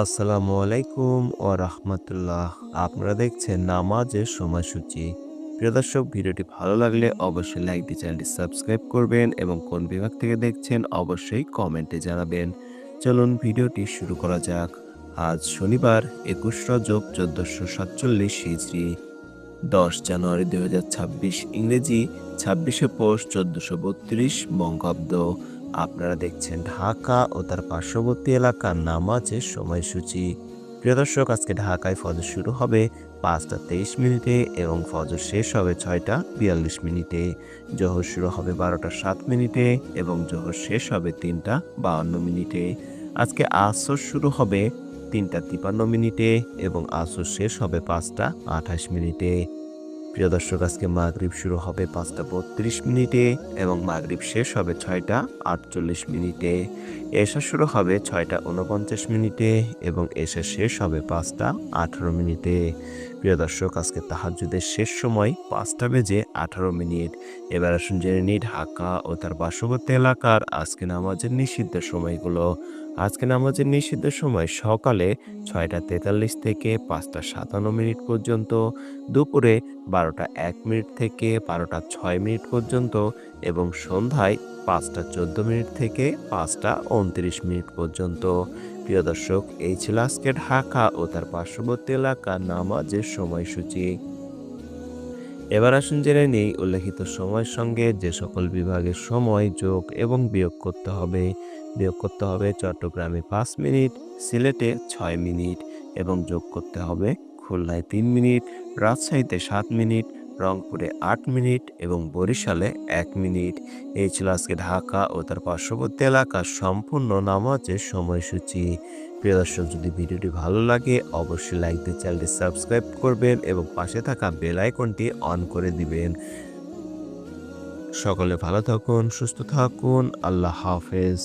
আসসালামু আলাইকুম ও রাহমাতুল্লাহ। আপনারা দেখছেন নামাজের সময়সূচি। প্রিয় দর্শক, ভিডিওটি ভালো লাগলে অবশ্যই লাইক দিয়ে চ্যানেলটি সাবস্ক্রাইব করবেন এবং কোন বিভাগ থেকে দেখছেন অবশ্যই কমেন্টে জানাবেন। চলুন ভিডিওটি শুরু করা যাক। আজ শনিবার, একুশ রজব, চোদ্দোশো সাতচল্লিশ হিজড়ি দশ জানুয়ারি দুই হাজার ছাব্বিশ ইংরেজি, ছাব্বিশে পৌষ, চোদ্দোশো বত্রিশ বঙ্গাব্দ। আপনারা দেখছেন ঢাকা ও তার পার্শ্ববর্তী এলাকার নামাজের সময়সূচি। প্রিয় দর্শক, আজকে ঢাকায় ফজর শুরু হবে পাঁচটা তেইশ মিনিটে এবং ফজর শেষ হবে ছয়টা বিয়াল্লিশ মিনিটে। জোহর শুরু হবে বারোটা সাত মিনিটে এবং জোহর শেষ হবে তিনটা বাউন্ন মিনিটে। আজকে আসর শুরু হবে তিনটা তিপান্ন মিনিটে এবং আসর শেষ হবে পাঁচটা আঠাশ মিনিটে। প্রিয় দর্শক, আজকে মাগরীব শুরু হবে পাঁচটা বত্রিশ মিনিটে এবং মাগরীব শেষ হবে ছয়টা আটচল্লিশ মিনিটে। এসা শুরু হবে ছয়টা উনপঞ্চাশ মিনিটে এবং এসে শেষ হবে পাঁচটা আঠেরো মিনিটে। প্রিয় দর্শক, আজকে তাহাজুদের শেষ সময় পাঁচটা বেজে আঠারো মিনিট। এবার আসুন জেনে নিই ঢাকা ও তার পার্শ্ববর্তী এলাকার আজকে নামাজের নিষিদ্ধ সময়গুলো। আজকে নামাজের নিষিদ্ধ সময় সকালে ছয়টা তেতাল্লিশ থেকে পাঁচটা সাতান্ন মিনিট পর্যন্ত, দুপুরে বারোটা এক মিনিট থেকে বারোটা ছয় মিনিট পর্যন্ত এবং সন্ধ্যায় পাঁচটা চোদ্দ মিনিট থেকে পাঁচটা উনত্রিশ মিনিট পর্যন্ত। প্রিয় দর্শক, এই ছিল আজকে ঢাকা ও তার পার্শ্ববর্তী এলাকার নামাজের সময়সূচি। এবার আসুন জেনে নেই উল্লেখিত সময়ের সঙ্গে যে সকল বিভাগের সময়, যোগ এবং বিয়োগ করতে হবে। বিয়োগ করতে হবে চট্টগ্রামে পাঁচ মিনিট, সিলেটে ছয় মিনিট এবং যোগ করতে হবে খুলনায় তিন মিনিট, রাজশাহীতে সাত মিনিট রংপুরে আট মিনিট এবং বরিশালে এক মিনিট। এই ছিল আজকে ঢাকা ও তার পার্শ্ববর্তী এলাকার সম্পূর্ণ নামাজের সময়সূচি। প্রিয় দর্শক, যদি ভিডিওটি ভালো লাগে, অবশ্যই লাইক দিয়ে চ্যানেলটি সাবস্ক্রাইব করবেন এবং পাশে থাকা বেল আইকনটি অন করে দিবেন। সকলে ভালো থাকুন, সুস্থ থাকুন, আল্লাহ হাফেজ।